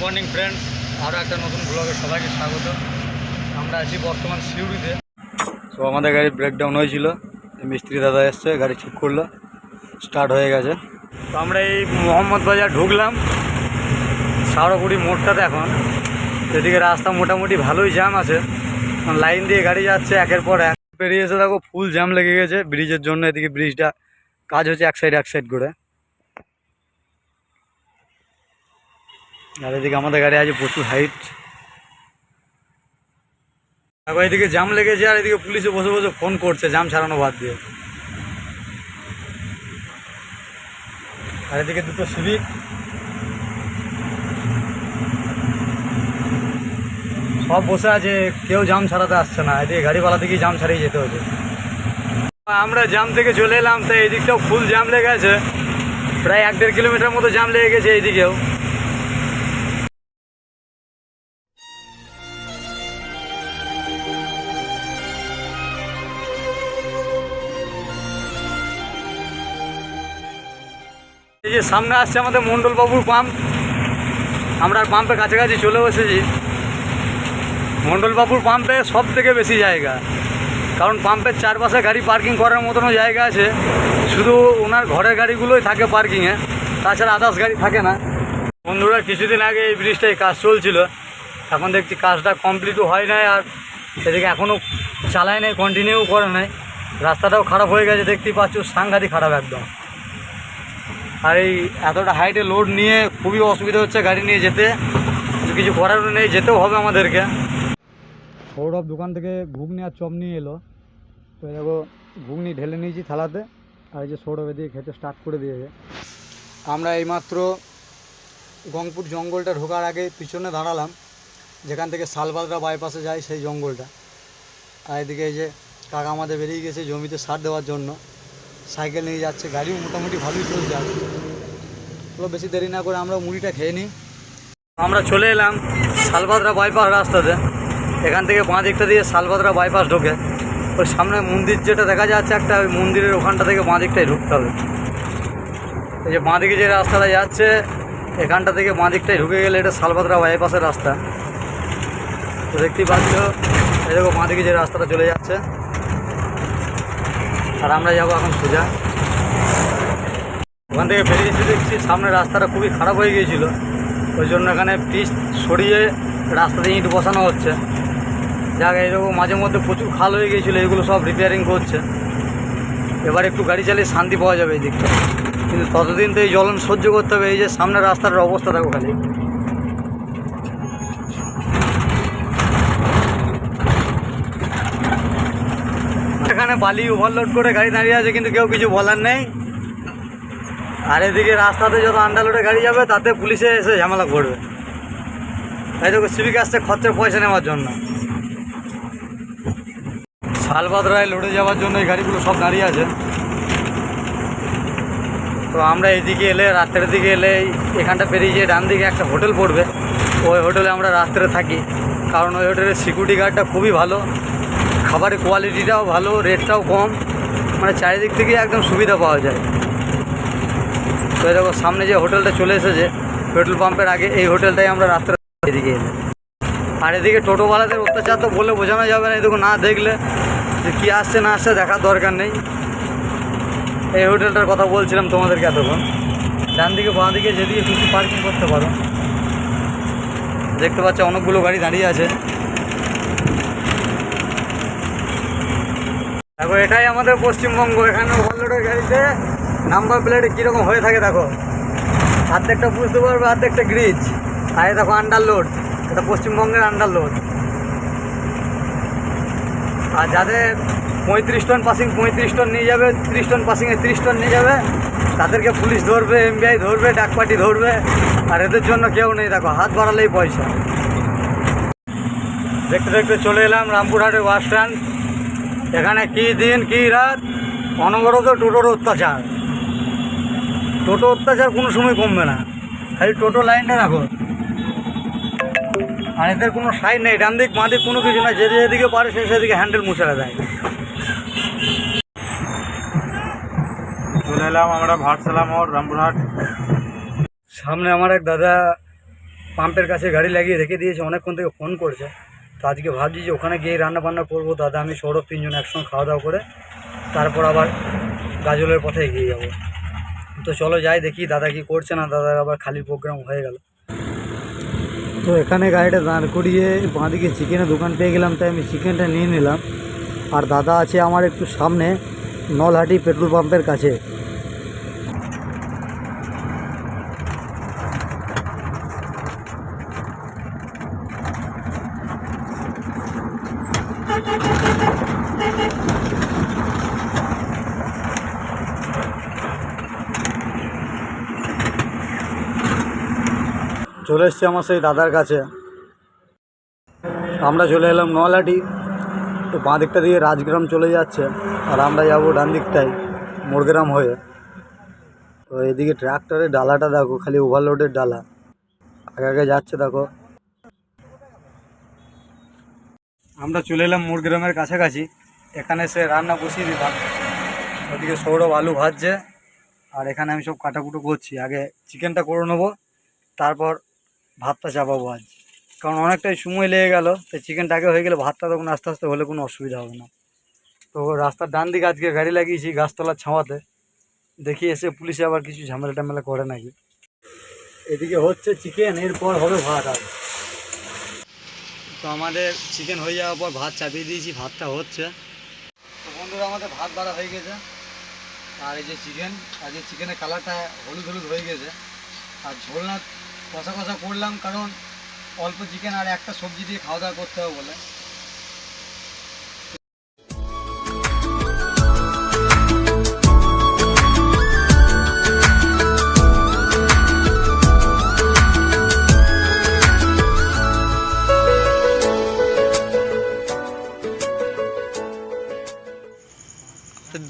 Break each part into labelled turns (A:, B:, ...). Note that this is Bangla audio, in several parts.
A: মর্নিং ফ্রেন্ডস আরও একটা নতুন ব্লগে সবাইকে স্বাগত। আমরা আছি বর্তমান সিউড়িতে। তো আমাদের গাড়ি ব্রেকডাউন হয়েছিল। মিস্ত্রি দাদা এসছে, গাড়ি ঠিক করল। স্টার্ট হয়ে গেছে। তো আমরা এই মোহাম্মদ বাজার ঢুকলাম। সাউরাকুড়ি মোড়টাতে এখন। এদিকে রাস্তা মোটামুটি ভালোই জ্যাম আছে। লাইন দিয়ে গাড়ি যাচ্ছে একের পর এক। পেরিয়ে এসে দেখো ফুল জ্যাম লেগে গেছে। ব্রিজের জন্য এদিকে ব্রিজটা কাজ হচ্ছে এক সাইড এক সাইড করে। আর এদিকে আমাদের গাড়ি আছে প্রচুর হাইট দেখো, এদিকে জাম লেগেছে আর এদিকে পুলিশে বসে বসে ফোন করছে জাম ছাড়ানো বাদ দিয়ে। আর এদিকে দুটো সিভিক সব বসে আছে, কেউ জাম ছাড়াতে আসছে না। এদিকে গাড়িওয়ালা থেকেই জাম ছাড়িয়ে যেতে হচ্ছে আমরা জাম থেকে চলে এলাম তো এই দিকটাও ফুল জাম লেগে আছে। প্রায় এক দেড় কিলোমিটার মতো জাম লেগে গেছে এইদিকেও। এই যে সামনে আসছে আমাদের মণ্ডলবাবুর পাম্প আমরা পাম্পের কাছাকাছি চলে বসেছি। মণ্ডলবাবুর পাম্পে সব থেকে বেশি জায়গা। কারণ পাম্পের চারপাশে গাড়ি পার্কিং করার মতনও জায়গা আছে। শুধু ওনার ঘরের গাড়িগুলোই থাকে পার্কিংয়ে। তাছাড়া আদার্স গাড়ি থাকে না। বন্ধুরা, কিছুদিন আগে এই ব্রিজটায় কাজ চলছিল। এখন দেখছি কাজটা কমপ্লিটও হয় নাই আর সেদিকে এখনও চালায় নাই কন্টিনিউ করে নাই। রাস্তাটাও খারাপ হয়ে গেছে, দেখতেই পাচ্ছ, সাংঘাতিক খারাপ একদম। আর এই এতটা হাইটে লোড নিয়ে খুবই অসুবিধা হচ্ছে গাড়ি নিয়ে যেতে। কিছু করার নেই, যেতেও হবে আমাদেরকে। সৌরভ দোকান থেকে ঘুগনি আর চপ নিয়ে এলো। তো দেখো, ঘুগনি ঢেলে নিয়েছি থালাতে, আর এই যে সৌরভ দিয়ে খেতে স্টার্ট করে দিয়েছে। আমরা এইমাত্র গংপুর জঙ্গলটা ঢোকার আগে পিছনে দাঁড়ালাম, যেখান থেকে শালবাদরা বাইপাসে যায় সেই জঙ্গলটা। আর এদিকে এই যে কাকা আমাদের বেরিয়ে গেছে জমিতে সার দেওয়ার জন্য। সাইকেল নিয়ে যাচ্ছে, গাড়িও মোটামুটি ভালোই চলছে আর চলো বেশি দেরি না করে আমরা মুড়িটা খেয়ে নিই। আমরা চলে এলাম শালবাদরা বাইপাস রাস্তাতে। এখান থেকে বাঁ দিকটা দিয়ে শালবাদরা বাইপাস ঢোকে। ওই সামনে মন্দির যেটা দেখা যাচ্ছে একটা, ওই মন্দিরের ওখানটা থেকে বাঁ দিকটাই ঢুকতে হবে। এই যে বাঁ দিকে যে রাস্তাটা যাচ্ছে, এখানটা থেকে বাঁ দিকটায় ঢুকে গেলে এটা শালবাদরা বাইপাসের রাস্তা। তো দেখতেই পাচ্ছ দেখো বাঁ দিকে যে রাস্তাটা চলে যাচ্ছে। আর আমরা যাব এখন সোজা। ওখান থেকে বেরিয়ে এসে দেখছি সামনে রাস্তাটা খুবই খারাপ হয়ে গিয়েছিল। ওই জন্য এখানে পিচ সরিয়ে রাস্তাতে ইট বসানো হচ্ছে। যাক, এইরকম মাঝে মধ্যে প্রচুর খাল হয়ে গিয়েছিল, এগুলো সব রিপেয়ারিং করছে। এবার একটু গাড়ি চালিয়ে শান্তি পাওয়া যাবে এই দিকটা কিন্তু ততদিন তো এই জ্বলন সহ্য করতে হবে, এই যে সামনে রাস্তার অবস্থা দেখো খালি এখানে বালি ওভারলোড করে গাড়ি দাঁড়িয়ে আছে, কিন্তু কেউ কিছু বলার নেই। আর এদিকে রাস্তাতে যত আন্ডারলোডে গাড়ি যাবে, তাতে পুলিশে এসে ঝামেলা করবে। তাই দেখো সিভিক আসছে খরচের পয়সা নেওয়ার জন্য। শালবাদরায় লোডে যাওয়ার জন্য এই গাড়িগুলো সব দাঁড়িয়ে আছে। তো আমরা এদিকে এলে, রাত্রের দিকে এলে, এখানটা পেরিয়ে যেয়ে ডান দিকে একটা হোটেল পড়বে। ওই হোটেলে আমরা রাত্রে থাকি, কারণ ওই হোটেলের সিকিউরিটি গার্ডটা খুবই ভালো। খাবারের কোয়ালিটিটাও ভালো রেটটাও কম মানে চারিদিক থেকে একদম সুবিধা পাওয়া যায়। তো দেখো, সামনে যে হোটেলটা চলে এসেছে, পেট্রোল পাম্পের আগে, এই হোটেলটাই আমরা রাত্রে এদিকে এলাম। আর এদিকে টোটোওয়ালাদের অত্যাচার তো বলে বোঝানো যাবে না এদিকে না দেখলে, যে কী আসছে না আসছে দেখার দরকার নেই। এই হোটেলটার কথা বলছিলাম তোমাদেরকে এতক্ষণ। ডান দিকে বাঁ দিকে যেদিকে খুশি পার্কিং করতে পারো। দেখতে পাচ্ছ অনেকগুলো গাড়ি দাঁড়িয়ে আছে। দেখো, এটাই আমাদের পশ্চিমবঙ্গ। এখানে ওভারলোডের গাড়িতে নাম্বার প্লেটে কীরকম হয়ে থাকে, দেখো। অর্ধেকটা বুঝতে পারবে অর্ধেকটা গ্রিজ আর দেখো আন্ডারলোড এটা পশ্চিমবঙ্গের আন্ডারলোড আর যাদের পঁয়ত্রিশ টন পাসিং পঁয়ত্রিশ টন নিয়ে যাবে, তিরিশ টন পাসিংয়ে তিরিশ টন নিয়ে যাবে, তাদেরকে পুলিশ ধরবে এমবিআই ধরবে ডাকপাটি ধরবে, আর এদের জন্য কেউ নেই, দেখো, হাত বাড়ালেই পয়সা। দেখতে দেখতে চলে এলাম রামপুরহাটের বাস স্ট্যান্ড এখানে কি দিন কি রাত? অনবরত টোটোর অত্যাচার। টোটো অত্যাচার কোনো সময় কমবে না। খালি টোটো লাইনটা রাখো। আর এদের কোনো সাইড নেই। ডান দিক বাঁ দিক কোনো কিছু না যেদিকে যেদিকে পারে সে সেদিকে হ্যান্ডেল মুছাড়া দেয়।
B: চলে এলাম আমরা ভাটসালাম ওর রামপুরহাট।
A: সামনে আমার এক দাদা পাম্পের কাছে গাড়ি লাগিয়ে রেখে দিয়েছে। অনেকক্ষণ থেকে ফোন করছে। তো আজকে ভাবছি যে ওখানে গিয়ে রান্না বান্না করব, দাদা, আমি, সৌরভ তিনজন একসঙ্গে খাওয়া দাওয়া করে, তারপর আবার গাজলের পথে এগিয়ে যাব। তো চলো যাই, দেখি দাদা কি করছে না, দাদার আবার খালি প্রোগ্রাম হয়ে গেল। তো এখানে গাড়িটা দাঁড় করিয়ে বাঁদিকে চিকেনের দোকান পেয়ে গেলাম, তাই আমি চিকেনটা নিয়ে নিলাম। আর দাদা আছে আমার একটু সামনে, নলহাটি পেট্রোল পাম্পের কাছে। চলে এসছি আমার সেই দাদার কাছে। আমরা চলে এলাম নলহাটি তো বাঁ দিকটা দিয়ে রাজগ্রাম চলে যাচ্ছে। আর আমরা যাব ডান দিকটায়, মোড়গ্রাম হয়ে। তো এদিকে ট্রাক্টরের ডালাটা দেখো, খালি ওভারলোডের ডালা। আগে আগে যাচ্ছে দেখো। আমরা চলে এলাম মোরগ্রামের কাছাকাছি। এখানে সে রান্না বসিয়ে দিলাম। ওদিকে সৌরভ আলু ভাজছে। আর এখানে আমি সব কাটাকুটো করছি। আগে চিকেনটা করে নেব। তারপর ভাতটা চাপাবো আজ। কারণ অনেকটাই সময় লেগে গেল তো চিকেনটা আগে হয়ে গেলে ভাতটা তখন আস্তে আস্তে হলে কোনো অসুবিধা হবে না। তো রাস্তার ডান দিকে আজকে গাড়ি লাগিয়েছি গাছতলার ছাওয়াতে। দেখি এসে পুলিশে আবার কিছু ঝামেলা টামেলা করে নাকি। এদিকে হচ্ছে চিকেন এরপর হবে ভাত আর তো আমাদের চিকেন হয়ে যাওয়ার পর ভাত চাপিয়ে দিয়েছি, ভাতটা হচ্ছে। তো বন্ধুরা, আমাদের ভাত বাড়া হয়ে গেছে। আর এই যে চিকেন আর যে চিকেনের কালারটা হলুদ হলুদ হয়ে গেছে। আর ঝোল না কষা কষা করলাম, কারণ অল্প চিকেন আর একটা সবজি দিয়ে খাওয়া দাওয়া করতে হবে বলে।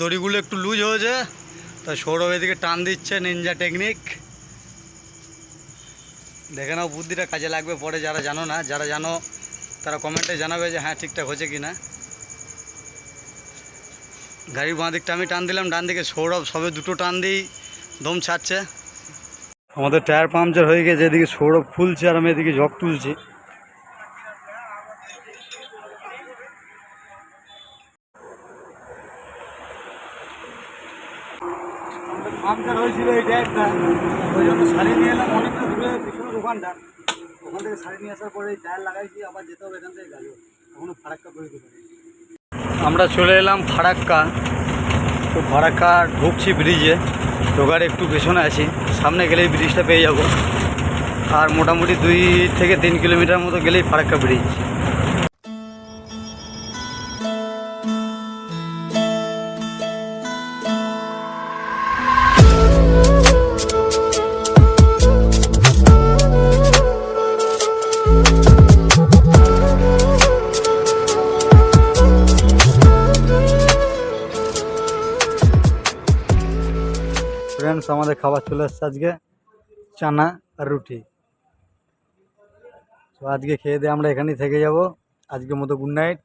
A: দড়িগুলো একটু লুজ হয়েছে, তা সৌরভ এদিকে টান দিচ্ছে নিনজা টেকনিক দেখে নাও বুদ্ধিটা কাজে লাগবে পরে যারা জানো না, যারা জানো তারা কমেন্টে জানাবে যে হ্যাঁ ঠিকঠাক হয়েছে কি না গাড়ির বাঁ দিকটা আমি টান দিলাম, ডান দিকে সৌরভ, সবে দুটো টান দিই, দম ছাড়ছে। আমাদের টায়ার পাংচার হয়ে গেছে এদিকে সৌরভ ফুলছে আর আমি এদিকে জগ তুলছি। পাংচার হয়েছিল এই টায়ারটা ওই জন্য সারিয়ে নিয়ে এলাম, অনেকটা দূরে, পিছনে দোকানটা। ওখান থেকে সারিয়ে নিয়ে আসার পরে এই টায়ার লাগাইছি, আবার যেতে হবে এখান থেকে গাড়ি। এখনও ফারাক্কা করে দিতে আমরা চলে এলাম ফারাক্কা। তো ফারাক্কা ঢুকছি ব্রিজে ঢোকার একটু পেছনে আছি। সামনে গেলেই ব্রিজটা পেয়ে যাব। আর মোটামুটি দুই থেকে তিন কিলোমিটার মতো গেলেই ফারাক্কা ব্রিজ ফ্রেন্ডস আমাদের খাবার চলে এসছে আজকে চানা আর রুটি। তো আজকে খেয়ে দিয়ে আমরা এখানেই থেকে যাব। আজকের মতো গুড নাইট